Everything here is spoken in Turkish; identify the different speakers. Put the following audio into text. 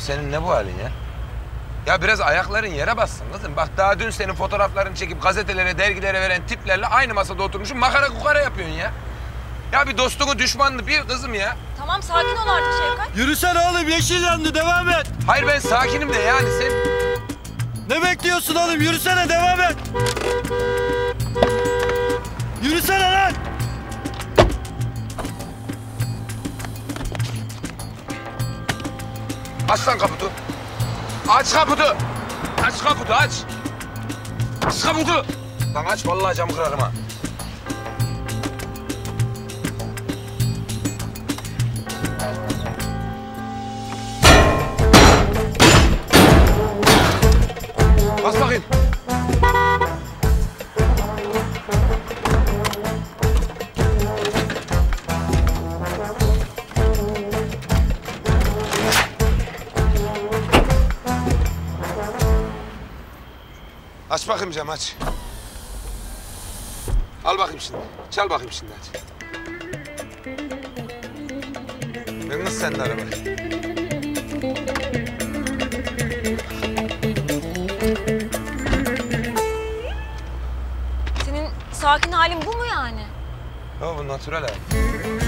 Speaker 1: senin ne bu halin ya? Ya biraz ayakların yere bassın kızım. Bak daha dün senin fotoğraflarını çekip gazetelere, dergilere veren tiplerle aynı masada oturmuşum makara kukara yapıyorsun ya. Ya bir dostluğu düşmanını bir kızım ya.
Speaker 2: Tamam sakin ol artık Şevkat.
Speaker 3: Yürüsene oğlum yeşil yandı devam et.
Speaker 1: Hayır ben sakinim de yani sen...
Speaker 3: Ne bekliyorsun oğlum yürüsene devam et.
Speaker 1: Aç lan kaputu. Aç kaputu. Aç kaputu aç. Aç kaputu. Lan aç vallahi camı kırarım ha. Bas bakayım. Aç bakayım cam aç. Al bakayım şimdi. Çal bakayım şimdi hadi. Ben kız sen de arabayı.
Speaker 2: Senin sakin halin bu mu yani?
Speaker 1: Ya bu natural abi.